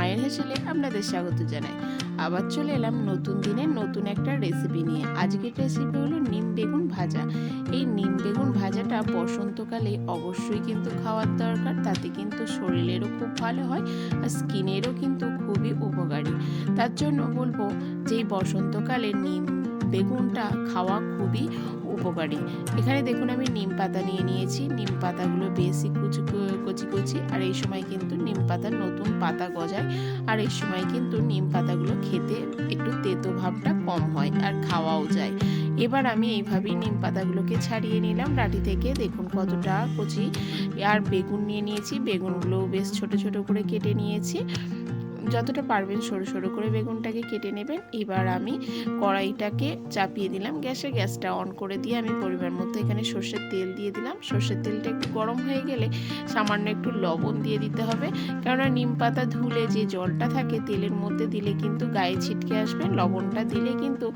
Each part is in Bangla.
মায়ের হেসেলে আপনাদের স্বাগত জানাই। আবার চলে এলাম নতুন দিনে নতুন একটা রেসিপি নিয়ে। আজকের রেসিপি হলো নিম বেগুন ভাজা। এই নিম বেগুন ভাজাটা বসন্তকালে অবশ্যই কিন্তু খাওয়ার দরকার। তাতে কিন্তু শরীরেরও খুব ভালো হয় আর স্কিনেরও কিন্তু খুবই উপকারী। তার জন্য বলব যে বসন্তকালে নিম বেগুনটা খাওয়া খুবই উপকারী। এখানে দেখুন আমি নিম পাতা নিয়ে নিয়েছি। নিম পাতাগুলো বেশি কুচি কচি কচি। আর এই সময় কিন্তু নিম পাতার নতুন পাতা গজায়। আর এই সময় কিন্তু নিম পাতাগুলো খেতে একটু তেতো ভাবটা কম হয় আর খাওয়াও যায়। এবার আমি এইভাবেই নিম পাতাগুলোকে ছাড়িয়ে নিলাম। ডাটি থেকে দেখুন কতটা কচি। আর বেগুন নিয়ে নিয়েছি। বেগুনগুলো বেশ ছোট ছোট করে কেটে নিয়েছি। যতটা পারবেন সরু সরু করে বেগুনটাকে কেটে নেবেন। এবার আমি কড়াইটাকে চাপিয়ে দিলাম। গ্যাসে গ্যাসটা অন করে দিয়ে আমি পরিমাণ মতো এখানে সর্ষের তেল দিয়ে দিলাম। সর্ষের তেলটা একটু গরম হয়ে গেলে সামান্য একটু লবণ দিয়ে দিতে হবে। কেননা নিম পাতা ধুলে যে জলটা থাকে তেলের মধ্যে দিলে কিন্তু গায়ে ছিটকে আসবে। লবণটা দিলে কিন্তু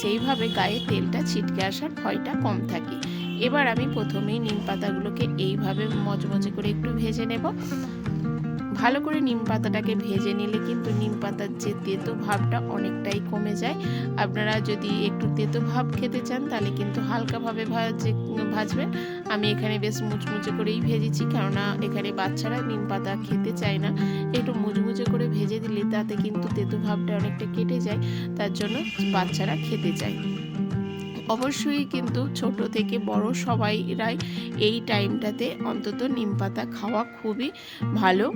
সেইভাবে গায়ে তেলটা ছিটকে আসার ভয়টা কম থাকে। এবার আমি প্রথমেই নিম পাতাগুলোকে এইভাবে মজমজে করে একটু ভেজে নেব। ভালো করে নিম পাতাটাকে ভেজে নিলে কিন্তু নিম পাতার যে তেতো ভাবটা অনেকটাই কমে যায়। আপনারা যদি একটু তেতো ভাব খেতে চান, তাহলে কিন্তু হালকাভাবে ভাজে, ভাজবেন। আমি এখানে বেশ মুচমুচে করেই ভেজেছি, কেননা এখানে বাচ্চারা নিম পাতা খেতে চায় না। একটু মুচমুচে করে ভেজে দিলে তাতে কিন্তু তেতো ভাবটা অনেকটা কেটে যায়, তার জন্য বাচ্চারা খেতে চায়। অবশ্যই কিন্তু ছোট থেকে বড় সবাইরাই এই টাইমটাতে অন্তত নিম পাতা খাওয়া খুবই ভালো।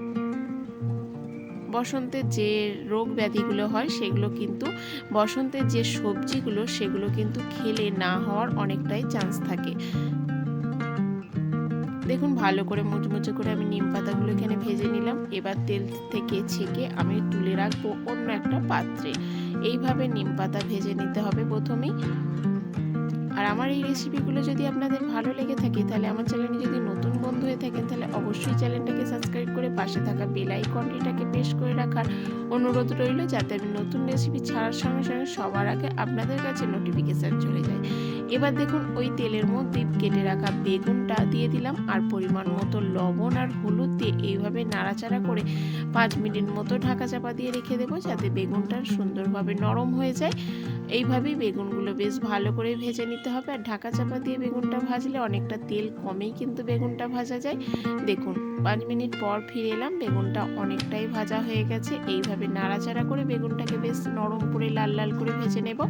বসন্তের যে রোগ ব্যাধিগুলো হয়, সেগুলো কিন্তু বসন্তের যে সবজিগুলো, সেগুলো কিন্তু খেলে না হওয়ার অনেকটাই চান্স থাকে। দেখুন, ভালো করে মুচমুচে করে আমি নিম পাতাগুলো এখানে ভেজে নিলাম। এবার তেল থেকে ছেঁকে আমি তুলে রাখব অন্য একটা পাত্রে। এইভাবে নিম পাতা ভেজে নিতে হবে প্রথমেই। আর আমার এই রেসিপিগুলো যদি আপনাদের ভালো লেগে থাকে, তাহলে আমার চ্যানেলে যদি হয়ে থাকেন, তাহলে অবশ্যই চ্যানেলটাকে সাবস্ক্রাইব করে পাশে থাকা বেল আইকনটিটাকে প্রেস করে রাখার অনুরোধ রইল, যাতে আমি নতুন রেসিপি ছাড়ার সঙ্গে সঙ্গে সবার আগে আপনাদের কাছে নোটিফিকেশান চলে যায়। এবার দেখুন, ওই তেলের মধ্যে কেটে রাখা বেগুনটা দিয়ে দিলাম, আর পরিমাণ মতো লবণ আর হলুদ দিয়ে এইভাবে নাড়াচাড়া করে পাঁচ মিনিট মতো ঢাকা চাপা দিয়ে রেখে দেবো, যাতে বেগুনটা সুন্দরভাবে নরম হয়ে যায়। এইভাবেই বেগুনগুলো বেশ ভালো করে ভেজে নিতে হবে, আর ঢাকা চাপা দিয়ে বেগুনটা ভাজলে অনেকটা তেল কমেই কিন্তু বেগুনটা ভাজা যায়। দেখুন, পাঁচ মিনিট পর ফিরে এলাম, বেগুনটা অনেকটাই ভাজা হয়ে গেছে। এইভাবে নাড়াচাড়া করে বেগুনটাকে বেশ নরম করে, লাল লাল করে ভেজে নেব।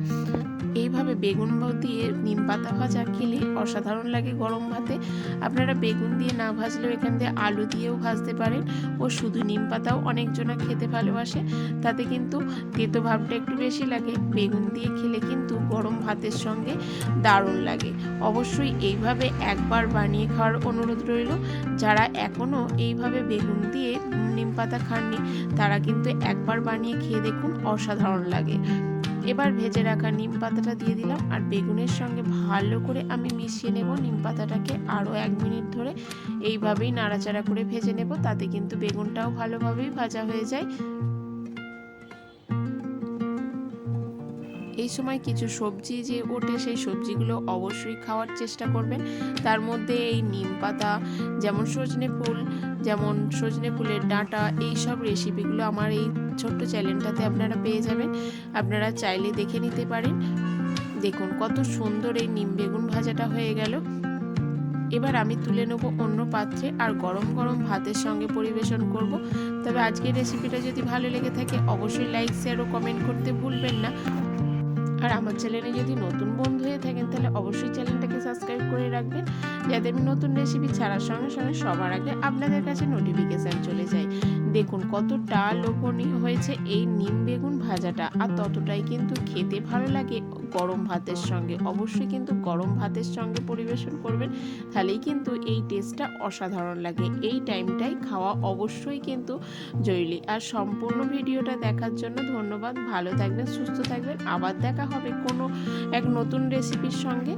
এইভাবে বেগুন দিয়ে নিম পাতা ভাজা খেলে অসাধারণ লাগে গরম ভাতে। আপনারা বেগুন দিয়ে না ভাজলেও এখান দিয়ে আলু দিয়েও ভাজতে পারেন ও শুধু নিম পাতাও অনেকজনা খেতে ভালোবাসে। তাতে কিন্তু তেতো ভাবটা একটু বেশি লাগে। বেগুন দিয়ে খেলে কিন্তু গরম ভাতের সঙ্গে দারুণ লাগে। অবশ্যই এইভাবে একবার বানিয়ে খাওয়ার অনুরোধ রইল। যারা এখনও এইভাবে বেগুন দিয়ে নিম পাতা খাননি, তারা কিন্তু একবার বানিয়ে খেয়ে দেখুন অসাধারণ লাগে। এবার ভেজে রাখা নিম পাতাটা দিয়ে দিলাম, আর বেগুনের সঙ্গে ভালো করে আমি মিশিয়ে নেব নিম পাতাটাকে আরও এক মিনিট ধরে। এইভাবেই নাড়াচাড়া করে ভেজে নেব, তাতে কিন্তু বেগুনটাও ভালোভাবেই ভাজা হয়ে যায়। এই সময় কিছু সবজি যে ওঠে, সেই সবজিগুলো অবশ্যই খাওয়ার চেষ্টা করবেন। তার মধ্যে এই নিম পাতা, যেমন সজনে ফুল, যেমন সজনে ফুলের ডাঁটা, এই সব রেসিপিগুলো আমার এই ছোট্ট চ্যানেলটাতে আপনারা পেয়ে যাবেন। আপনারা চাইলে দেখে নিতে পারেন। দেখুন কত সুন্দর এই নিম বেগুন ভাজাটা হয়ে গেল। এবার আমি তুলে নেব অন্য পাত্রে আর গরম গরম ভাতের সঙ্গে পরিবেশন করব। তবে আজকের রেসিপিটা যদি ভালো লেগে থাকে, অবশ্যই লাইক শেয়ার ও কমেন্ট করতে ভুলবেন না। আর আমার চ্যানেলে যদি নতুন বন্ধু হয়ে থাকেন, তাহলে অবশ্যই চ্যানেলটাকে সাবস্ক্রাইব করে রাখবেন। যাতে আমি নতুন রেসিপি ছাড়ার সঙ্গে সঙ্গে সবার আগে আপনাদের কাছে নোটিফিকেশান চলে যায়। দেখুন কতটা লোভনীয় হয়েছে এই নিম বেগুন ভাজাটা। আর ততটাই কিন্তু খেতে ভালো লাগে গরম ভাতের সঙ্গে। অবশ্যই কিন্তু গরম ভাতের সঙ্গে পরিবেশন করবেন, তাহলেই কিন্তু এই টেস্টটা অসাধারণ লাগে। এই টাইমটাই খাওয়া অবশ্যই কিন্তু জরুরি। আর সম্পূর্ণ ভিডিওটা দেখার জন্য ধন্যবাদ। ভালো থাকবেন, সুস্থ থাকবেন। আবার দেখা হবে কোনো এক নতুন রেসিপির সঙ্গে।